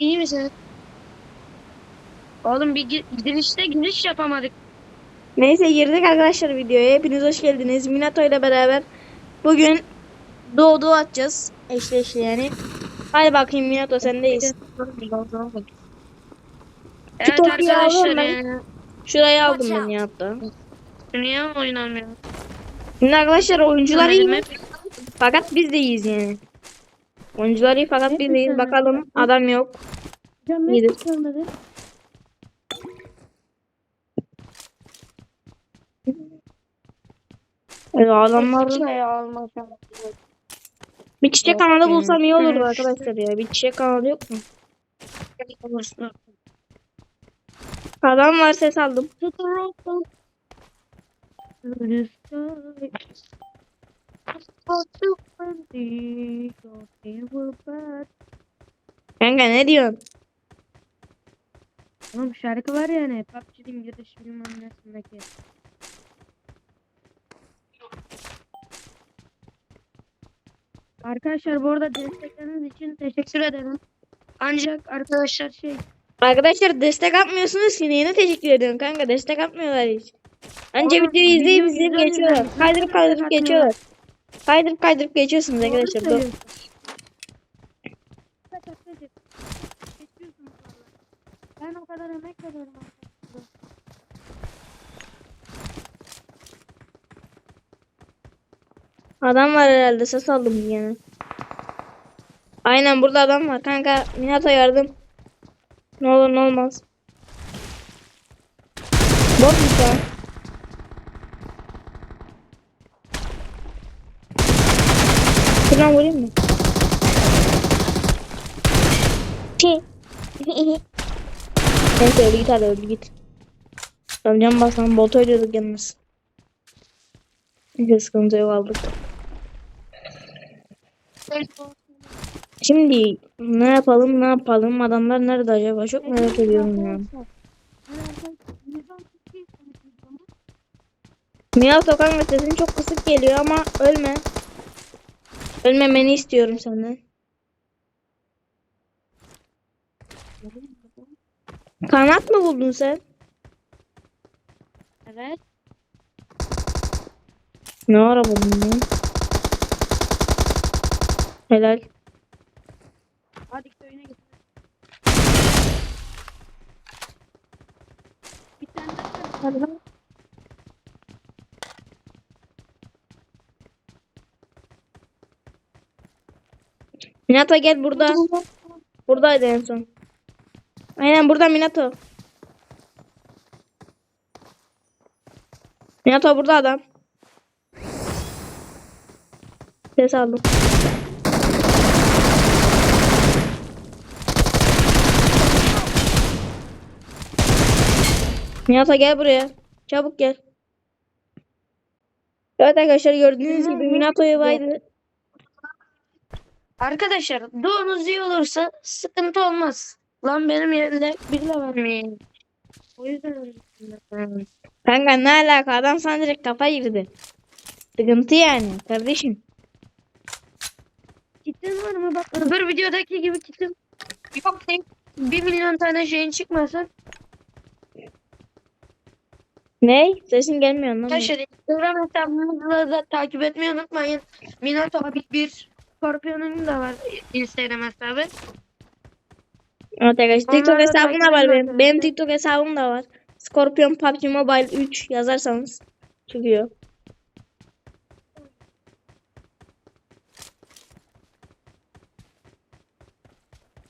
iyi misin? Oğlum bir gi- girişte giriş yapamadık. Neyse girdik arkadaşlar videoya. Hepiniz hoş geldiniz. Minato ile beraber bugün doğu atacağız. Eşleşli yani. Hadi bakayım Minato sendeyiz. Evet Topuyu aldım arkadaşlar ben. ya. Şurayı aldım ben ya hatta. Niye oynamıyor? Şimdi arkadaşlar oyuncular iyi Ömer'ime- fakat biz de iyiyiz yani. Oyuncular iyi fakat biz de iyiyiz. Bakalım adam yok. Hocam İyidir. ne kalmadı? Evet, adamlar Şey almaz. bir çiçek kanalı bulsam iyi olurdu arkadaşlar ya. Bir çiçek kanalı yok mu? Adam var ses aldım. Kanka ne diyorsun? Oğlum şarkı var ya hani PUBG'nin giriş bilmem nesindeki. Arkadaşlar bu arada destekleriniz için teşekkür ederim. Ancak arkadaşlar şey Arkadaşlar destek atmıyorsunuz ki neyine teşekkür ediyorsun kanka destek atmıyorlar hiç. Anca videoyu izleyip izleyip geçiyorlar. Kaydırıp kaydırıp geçiyorlar. Kaydırıp kaydırıp geçiyorsunuz Doğru arkadaşlar. Geçiyorsunuz vallahi. Ben o kadar emek veriyorum arkadaşlar. Adam var herhalde ses aldım yani. Aynen burada adam var kanka. Minato yardım. Ne olur ne olmaz. Bot mu şu an? Şuradan vurayım mı? Pi. Neyse öldü git hadi öldü git. Öleceğim basan bot oynuyorduk yalnız. Neyse sıkıntı yok aldık. Şimdi ne yapalım ne yapalım adamlar nerede acaba çok merak ediyorum ya. Miyav Tokan ve sesin çok kısık geliyor ama ölme. Ölmemeni istiyorum senden. Kanat mı buldun sen? Evet. Ne ara buldun lan? Helal. Hadi köyüne git. Bir tane daha Minato gel burada. Buradaydı en son. Aynen burada Minato. Minato burada adam. Ses aldım. Minato gel buraya. Çabuk gel. Evet arkadaşlar gördüğünüz gibi Minato'yu baydı. Arkadaşlar doğunuz iyi olursa sıkıntı olmaz. Lan benim yerine bile vermeyin. O yüzden. Kanka ne alaka adam sana direkt kafa girdi. Sıkıntı yani kardeşim. Kitin var mı? Bak öbür videodaki gibi kitim yok değil. Bir milyon tane şeyin çıkmasın. Ne? Sesin gelmiyor lan. Arkadaşlar Instagram hesabımızı da takip etmeyi unutmayın. Minato abi bir Scorpion'un da var Instagram hesabı. Evet arkadaşlar TikTok hesabım da var benim. Benim TikTok hesabım da var. Scorpion PUBG Mobile 3 yazarsanız çıkıyor.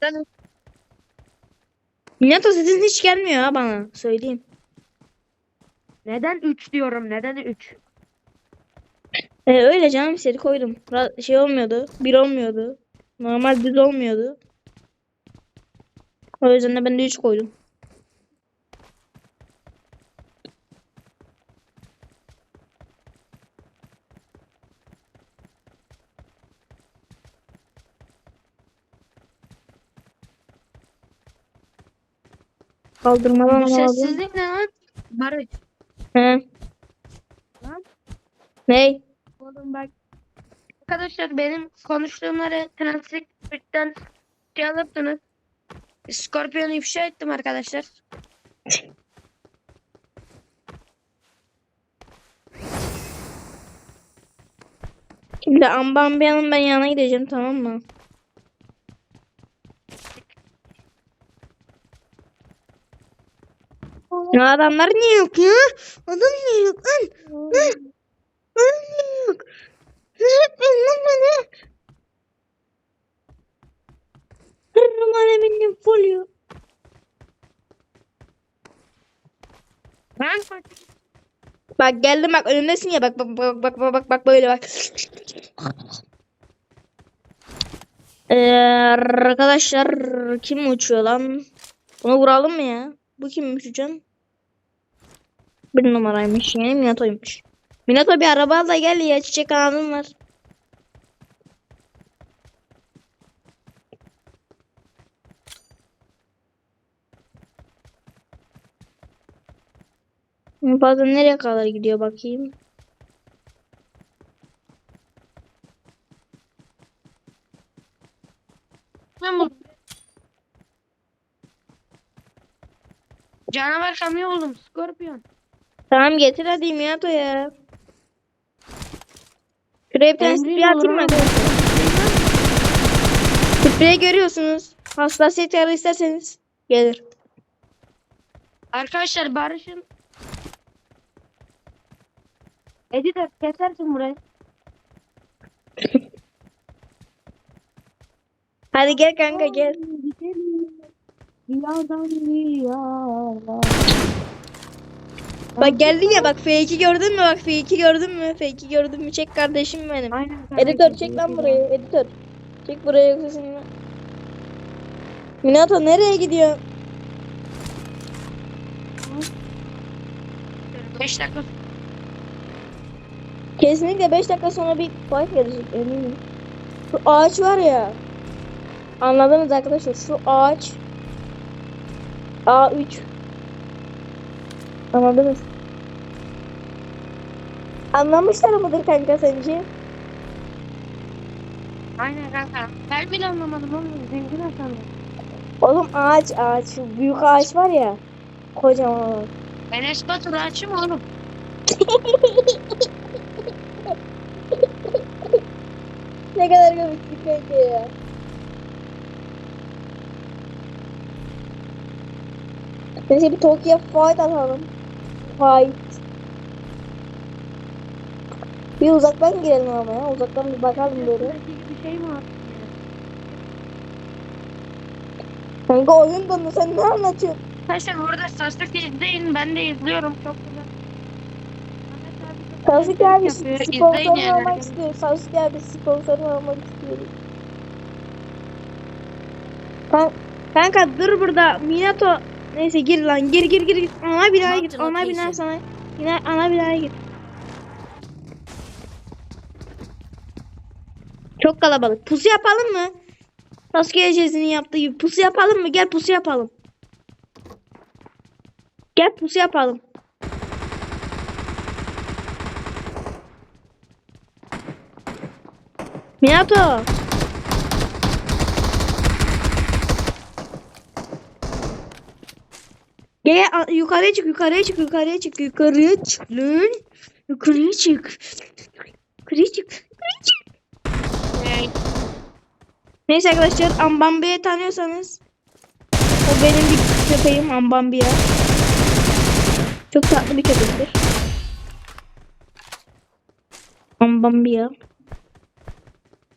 Ben Minato sesin hiç gelmiyor ha bana. Söyleyeyim. Neden 3 diyorum? Neden 3? Ee, öyle canım istedi koydum. Şey olmuyordu. Bir olmuyordu. Normal düz olmuyordu. O yüzden de ben de 3 koydum. Kaldırmadan bu sessizlik ne lan? Barış. He. Lan. Ney? Oğlum bak Arkadaşlar benim konuştuğumları transkriptten şey alırsınız. Scorpion'u ifşa ettim arkadaşlar. Şimdi Ambambia'nın ben yanına gideceğim tamam mı? Ya adamlar niye yok ya? Adam niye yok lan? Lan, niye yok? Lütfen lan bana. Kırırım aleminle folyo. Ben Bak geldim bak önündesin ya bak bak bak bak bak bak, bak böyle bak. Ee, arkadaşlar kim uçuyor lan? Bunu vuralım mı ya? Bu kimmiş hocam? Bir numaraymış yani Minato'ymuş. Minato bir araba al da gel ya çiçek kanadın var. Bazen nereye kadar gidiyor bakayım. Canavar kamyon buldum. Scorpion. Tamam getir hadi Minato ya. Şuraya bir tane Emrin sprey atayım arkadaşlar? Spreyi görüyorsunuz. Hassasiyet ayarı isterseniz gelir. Arkadaşlar Barış'ın Editör kesersin burayı. Hadi gel kanka gel. Diyardan diyara. Bak geldin ya bak F2 gördün mü bak F2 gördün mü F2 gördün mü çek kardeşim benim. Aynen. Editör çek lan burayı editör. Çek buraya seni. Minato nereye gidiyor? 5 dakika. Kesinlikle 5 dakika sonra bir fight gelecek eminim. Şu ağaç var ya. Anladınız arkadaşlar şu ağaç. A3. Anladınız? Anlamışlar mıdır kanka sence? Aynen kanka. Ben bile anlamadım oğlum. Zengin sandım. Oğlum ağaç ağaç. Büyük ağaç var ya. Kocaman olan. Enes Batur açım oğlum. Ne kadar komiklik kanka ya. Neyse bir Tokyo fight atalım. Fight. Bir uzaktan girelim ama ya. Uzaktan bir bakalım böyle. Bir şey mi? Kanka oyun donu sen ne anlatıyorsun? Arkadaşlar burada Sasuke izleyin. Ben de izliyorum. Çok güzel. Ahmet abi sponsorunu yani. almak istiyor. Sasuke abi sponsorunu almak istiyor. Kan- Kanka dur burada. Minato. Neyse gir lan. Gir gir gir. gir. Ana binaya. Marked Ana bina sana. Bina, ana binaya git. Çok kalabalık. Pusu yapalım mı? Sasuke Ecezi'nin yaptığı gibi. Pusu yapalım mı? Gel pusu yapalım. Gel pusu yapalım. Minato. Gel yukarıya çık yukarıya çık yukarıya çık yukarıya çık lan. Yukarıya çık. Yukarıya çık. Yukarıya çık. Neyse arkadaşlar Ambambia'yı tanıyorsanız o benim bir köpeğim Ambambia. Çok tatlı bir köpektir. Ambambia.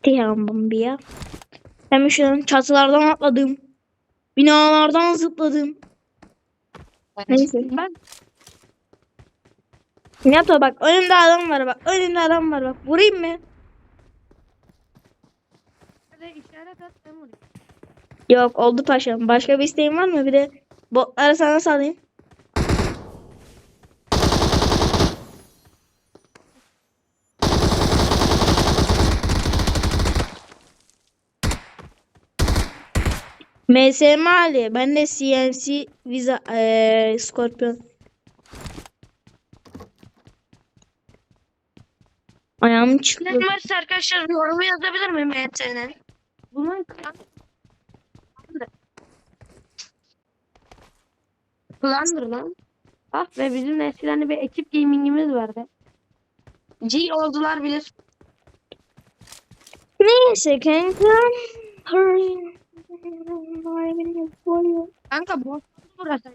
Diye Ambambia. Hem şu çatılardan atladım. Binalardan zıpladım. Neyse. Ben Minato bak önümde adam var bak. Önümde adam var bak. Vurayım mı? de işaret at ben vurayım. Yok oldu paşam. Başka bir isteğin var mı? Bir de botları sana salayım. MSM Ali. Ben de CNC Visa eee Scorpion. Ayağım çıktı. Ne varsa arkadaşlar yorumu yazabilir miyim ET'nin? Bunun Plandır lan. Ah ve bizim eskiden bir ekip gamingimiz vardı. G oldular bilir. Neyse kanka. Kanka boş burası.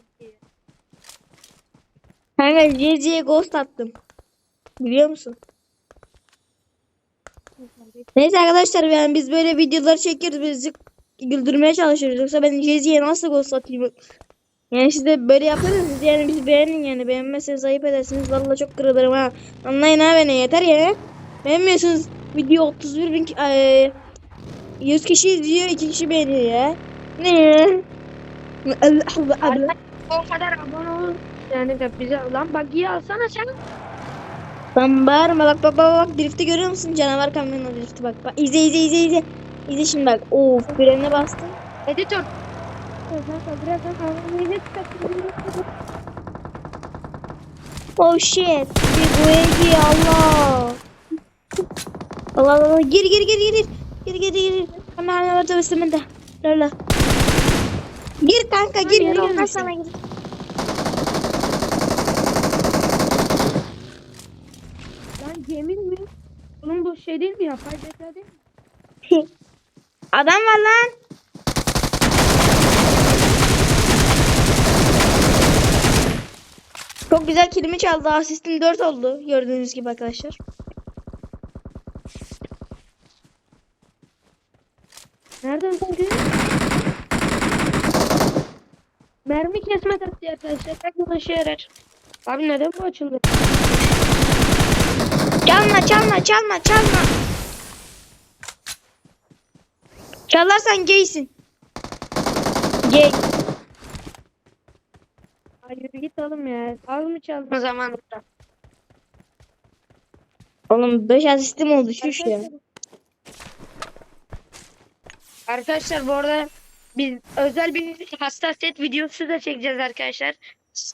Kanka Jezi'ye ghost attım. Biliyor musun? Neyse arkadaşlar yani biz böyle videolar çekiyoruz. Bizi güldürmeye çalışıyoruz. Yoksa ben Jezi'ye nasıl ghost atayım? Yani siz de böyle yaparsanız yani biz beğenin yani. Beğenmezseniz ayıp edersiniz. Vallahi çok kırılırım ha. Anlayın ha beni yeter ya. Beğenmiyorsunuz. Video 31 bin eee, 100 kişi izliyor 2 kişi beğeniyor ya. Ne? Allah Allah Allah. O kadar abone olun. Yani de bize lan bak iyi alsana sen. Lan bağırma bak bak bak bak drifti görüyor musun? Canavar kamyonun drifti bak. bak. İzle izle izle izle. İzle şimdi bak. Of frene bastım. Editör. Oh shit. Bir bu. Allah Allah Allah. Gir gir gir gir. Gir gir gir. Hemen orta üstümde. Lola. Gir kanka gir. gir. Olmuşsun. sonra gir. Lan Cemil mi? Oğlum bu şey değil mi ya? Faydeta değil mi? Adam var lan. Çok güzel kilimi çaldı. Asistim 4 oldu. Gördüğünüz gibi arkadaşlar. Nereden sıkıyor? Mermi kesme taktiği arkadaşlar. Tek işe yarar. Abi neden bu açıldı? Çalma çalma çalma çalma. Çalarsan gaysin. Gay. Ay yürü git oğlum ya. Az mı çaldın? O zamanında. Oğlum 5 asistim oldu şuş ya. Arkadaşlar bu arada biz özel bir hassasiyet videosu da çekeceğiz arkadaşlar.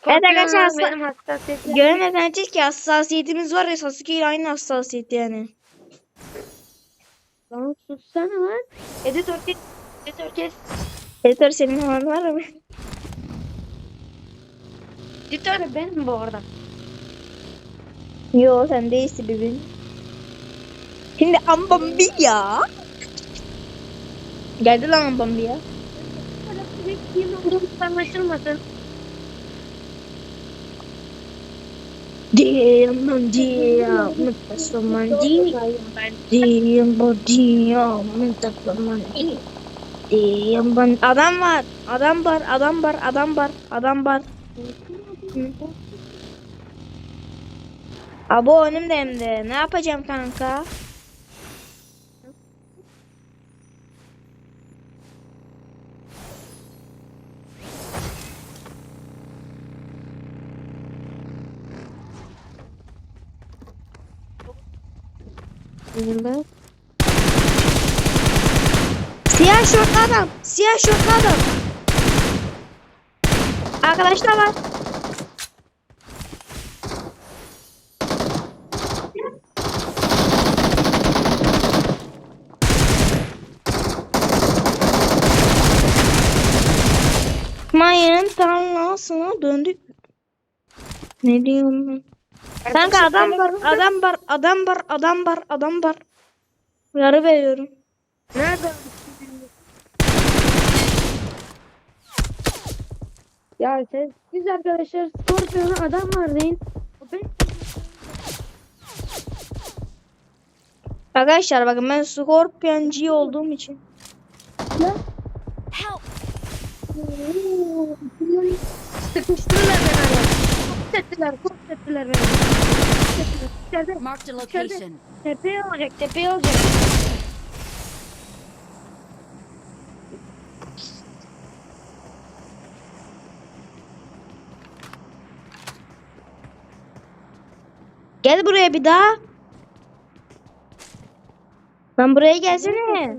Evet arkadaşlar, Scorpion'la hassa- benim hassasiyetim. Göremezseniz ki hassasiyetimiz var ya Sasuke ile aynı hassasiyet yani. Lan sussana lan. Editör kes. Editör kes. Editör senin falan var mı? Editör de benim bu arada. Yo sen değilsin bebeğim. Şimdi ambambi ya. Geldi lan ambambi ya. Anlaşılmasın. Damn, damn, bu damn, mutasaman damn, ben adam var, adam var, adam var, adam var, adam var. Abo önümde hem de. Ne yapacağım kanka? Önümde. Siyah şortlu adam. Siyah şortlu adam. Arkadaşlar var. Mayın tarlasına döndük. Ne diyorum ben? Kanka adam var, adam var, adam var, adam var, adam var. Yarı veriyorum. Nerede? Ya sen siz arkadaşlar Scorpion'a adam var deyin. Ben Arkadaşlar bakın ben Scorpion'cu olduğum için. Sıkıştırırlar beni hala. Kort ettiler, kort ettiler beni. Ettiler. İçeride Marked a location. tepeye olacak, tepeye olacak. Gel buraya bir daha. Lan buraya gelsene.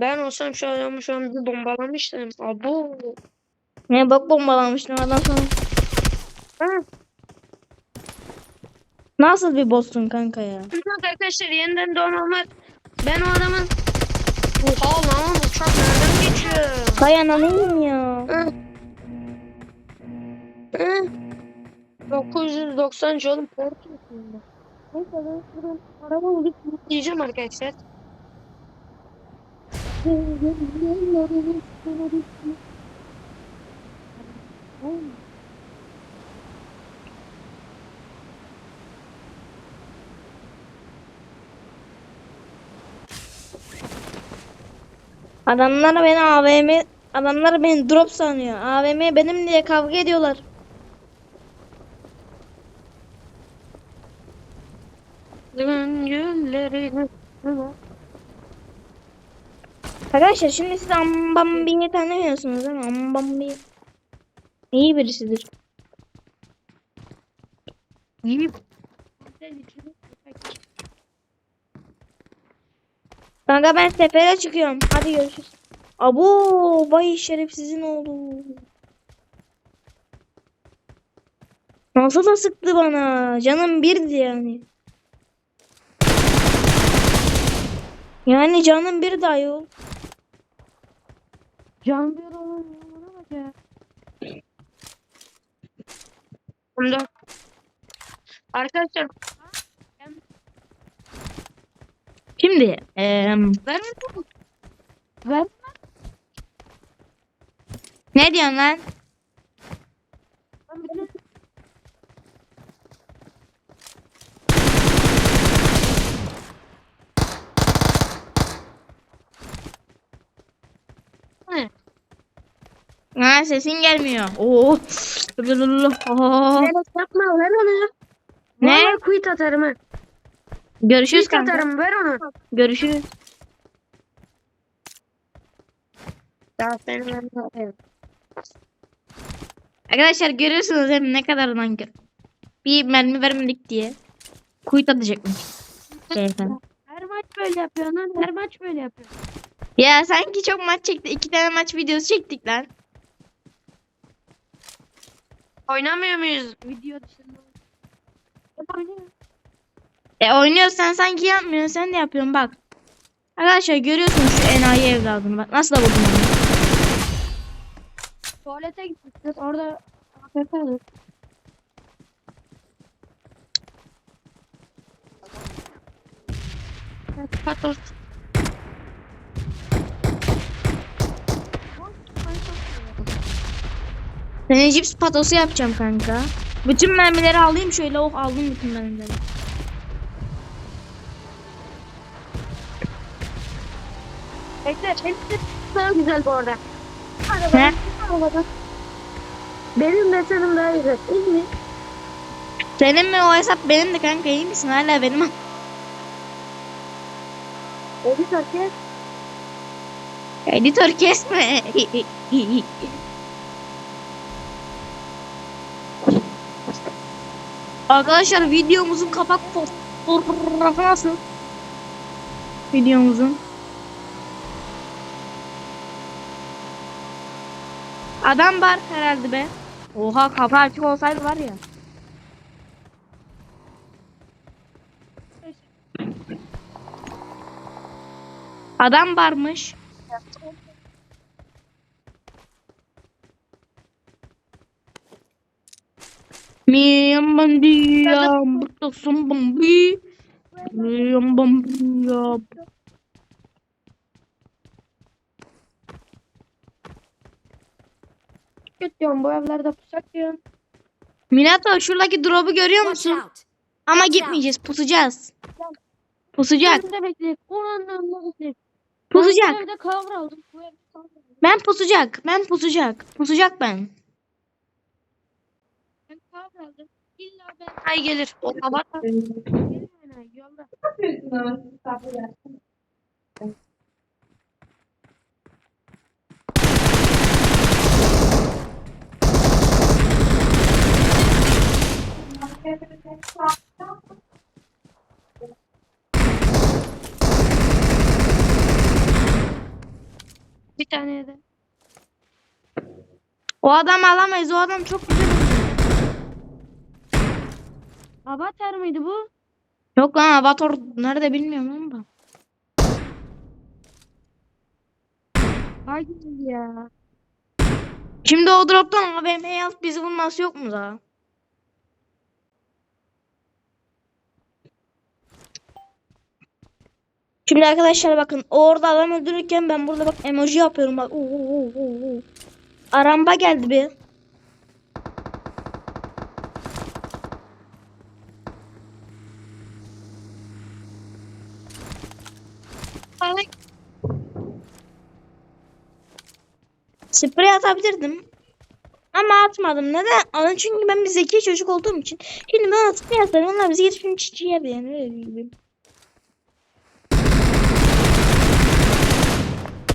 Ben olsam şu adamı şu an bir bombalamıştım. Abo. Ne bak bombalamıştım adam sana. Ha. Nasıl bir boss'un kanka ya? Bak arkadaşlar yeniden doğan olmaz. Ben o adamın Oha lan uçak nereden geçiyor? Kay ananıyım ya. Hı. Hı. 990 oğlum port üstünde. Neyse ben şuradan araba bulup diyeceğim arkadaşlar. Adamlar beni AVM adamlar beni drop sanıyor. AVM benim diye kavga ediyorlar. Güllerini Arkadaşlar şimdi siz Ambambi'yi tanımıyorsunuz mi? Ambambi iyi birisidir. yiyip Kanka ben sefere çıkıyorum. Hadi görüşürüz. Abo vay şerefsizin oğlu. Nasıl da sıktı bana. Canım birdi yani. Yani canım bir de ayol. Can bir olan yoluna bak ya. Bunda. Arkadaşlar Şimdi eee ver Ver. ne diyorsun lan? Ha sesin gelmiyor. Oo. Oo. Yapma ver onu. Ne? Vallahi quit atarım ha. Görüşürüz Quit kanka. atarım ver onu. Görüşürüz. Daha seni ben atarım. Arkadaşlar görüyorsunuz hem ne kadar nankör. Bir mermi vermedik diye. Kuyut atacakmış. Beyefendi. her maç böyle yapıyor lan. Her maç böyle yapıyor. Ya sanki çok maç çekti. İki tane maç videosu çektik lan. Oynamıyor muyuz? Video dışında. E oynuyorsan sanki yapmıyorsun. Sen de yapıyorsun bak. Arkadaşlar görüyorsunuz şu enayi evladını bak. Nasıl da vurdum onu. Tuvalete gitmiştir. Orada AFK alır. Patos. Seni cips patosu yapacağım kanka. Bütün mermileri alayım şöyle. Oh aldım bütün mermileri. Bekle. Hepsi daha güzel bu arada. Ne? Benim desenim daha güzel. İyi mi? Senin mi o hesap benim de kanka iyi misin? Hala benim. Editör kes. Editör kesme. Arkadaşlar videomuzun kapak fo- fotoğrafı nasıl? Videomuzun. Adam var herhalde be. Oha kapı açık olsaydı var ya. Adam varmış. Miyam bandiyam, butasın bambi. Miyam bambiyam. Kötü diyorum bu evlerde pusak diyorum. Minato şuradaki drop'u görüyor musun? Ama gitmeyeceğiz, pusacağız. Pusacak, pusacak. Ben pusacak, ben pusacak. Pusacak ben. İlla ben Ay gelir. O hava gelin yolda. bir tane de. O adamı alamayız, o adam çok güzel. Avatar mıydı bu? Yok lan Avatar nerede bilmiyorum ama. Haydi ya. Şimdi o droptan AVM'ye alıp bizi vurması yok mu daha? Şimdi arkadaşlar bakın orada adam öldürürken ben burada bak emoji yapıyorum bak. Oo, oo, oo, oo. Aramba geldi bir. Ay, Sprey atabilirdim. Ama atmadım. Neden? Ama çünkü ben bir zeki çocuk olduğum için. Şimdi ben sprey atsam onlar bizi geçip çiçeği yerdi yani öyle.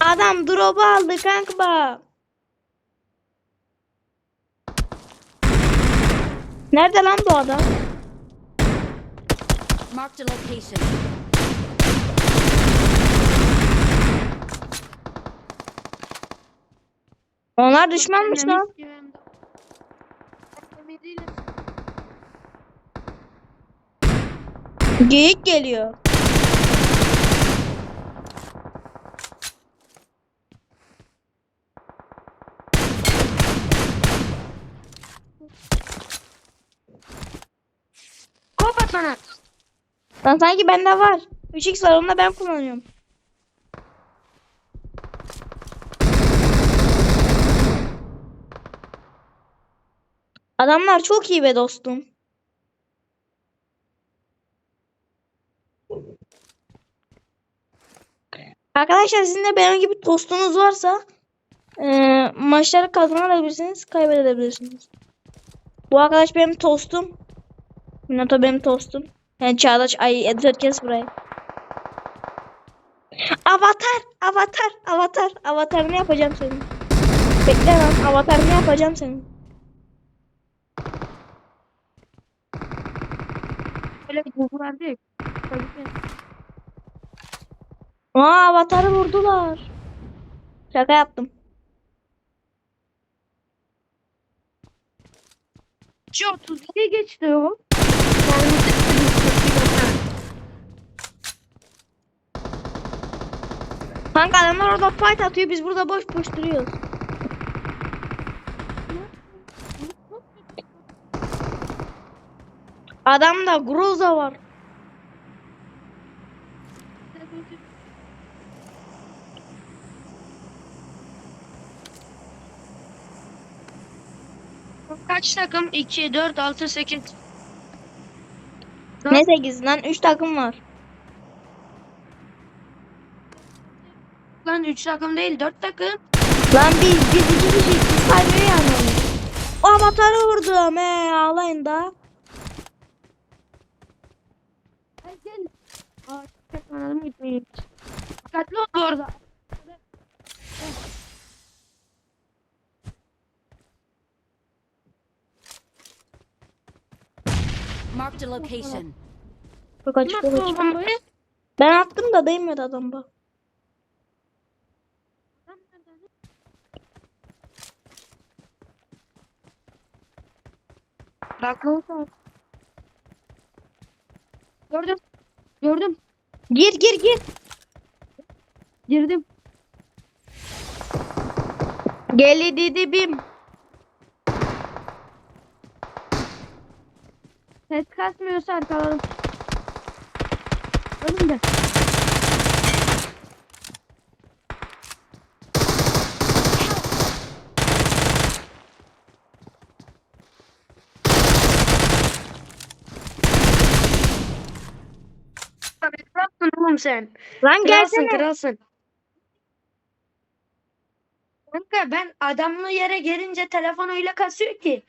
Adam drop'u aldı kanka. Nerede lan bu adam? Marked a location. Onlar düşmanmış lan. Geyik geliyor. Kapat bana. Lan sanki bende var. 3x var onu da ben kullanıyorum. Adamlar çok iyi be dostum. Arkadaşlar sizin de benim gibi dostunuz varsa eee maçları kazanabilirsiniz, kaybedebilirsiniz. Bu arkadaş benim tostum. Minato benim tostum. Yani Çağdaş ay Edward kes burayı. Avatar, avatar, avatar, avatar ne yapacağım senin? Bekle lan, avatar ne yapacağım senin? Öyle ki. Aa avatarı vurdular. Şaka yaptım. Şu 32 geçti o. Kanka adamlar orada fight atıyor biz burada boş boş duruyoruz. Adamda Groza var. Kaç takım? 2, 4, 6, 8. Ne 8 lan 3 takım var. Lan 3 takım değil 4 takım. Lan biz biz iki kişi biz saymıyor yani. O avatarı vurdum he ağlayın da. Gel gel. Aa, çok anladım gitmeyin. Dikkatli ol bu arada. Marked a location. Çok açık Kim attı çok o açık. Ben attım da değmedi adam bak. Bak ne oldu? Gördüm. Gördüm. Gir gir gir. Girdim. Geli dedi bim. Ses kasmıyorsa arkaladım. Önümde. Tabii kralsın oğlum sen. Lan gelsene. kralsın. Kanka ben adamlı yere gelince telefon öyle kasıyor ki.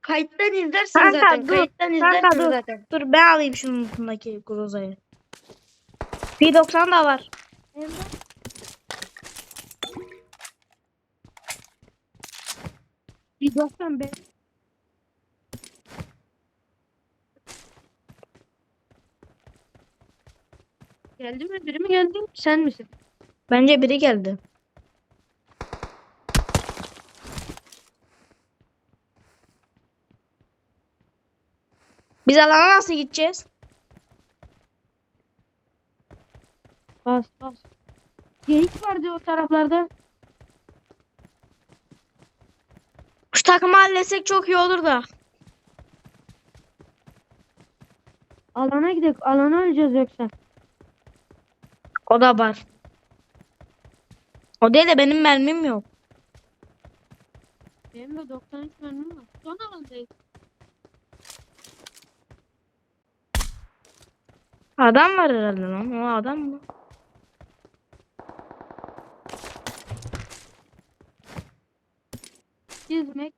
Kayıttan izlersin Kanka, zaten. dur. Kayıttan Kanka, izlersin dur. zaten. Dur ben alayım şunun üstündeki Groza'yı. P90 da var. Bir 95. Geldi mi? Biri mi geldi? Sen misin? Bence biri geldi. Biz alana nasıl gideceğiz? Bas bas. Geyik vardı o taraflarda. Şu takımı halletsek çok iyi olur da. Alana gidelim. Alana öleceğiz yoksa. O da var. O değil de benim mermim yok. Benim de 93 mermim var. Son alandayız. Adam var herhalde lan. O adam mı? Dizmek.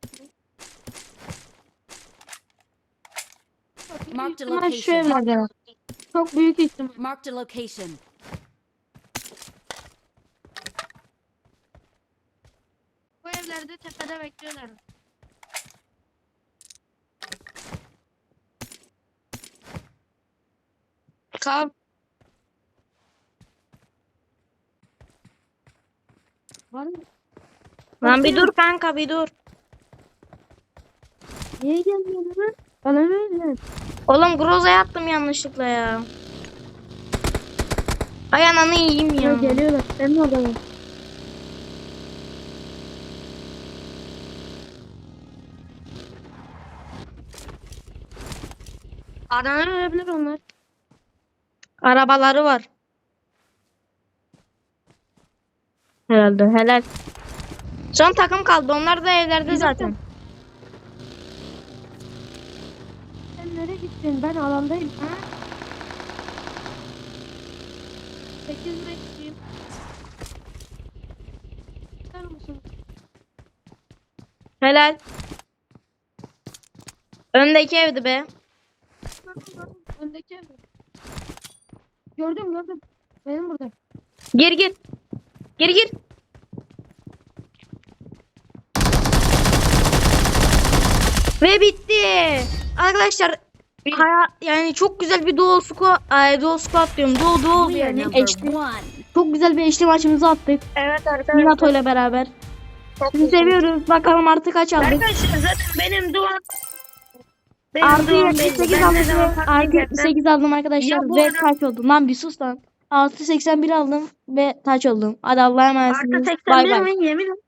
Mark the İhtimal şu location. evlerde. Çok büyük ihtimal. Marked a location. Bu evlerde Var mı? Lan bir dur kanka bir dur. Niye gelmiyorsun lan? Alana öleceğiz. Oğlum Groza'ya attım yanlışlıkla ya. Ay ananı yiyeyim Ya. ya. Geliyorlar. Benim orada var. Adana ölebilir onlar. Arabaları var. Herhalde helal. Son takım kaldı. Onlar da evlerde zaten. Sen nereye gittin? Ben alandayım. Ha? 8 metreyim. Tutar mısın? Helal. Öndeki evdi be. Gördüm gördüm. Öndeki evde. Gördüm gördüm. Benim burada. Gir gir. Gir gir. Ve bitti. Arkadaşlar haya, yani çok güzel bir duo squad, ay duo squad diyorum. We are yani. one. Çok güzel bir HD maçımızı attık. Evet arkadaşlar. Minato ile beraber. Çok Sizi seviyoruz. Bakalım artık kaç aldık. Arkadaşlar zaten benim duam. Artı duam 78 belli. Ben ne zaman aldım. Artı edeceğim? 78 aldım arkadaşlar. Ve adam- kaç oldum? Lan bir sus lan. Artı 81 aldım ve taç oldum. Hadi Allah'a Artı emanetsiniz. Bay 81 bay. mi? Yemin.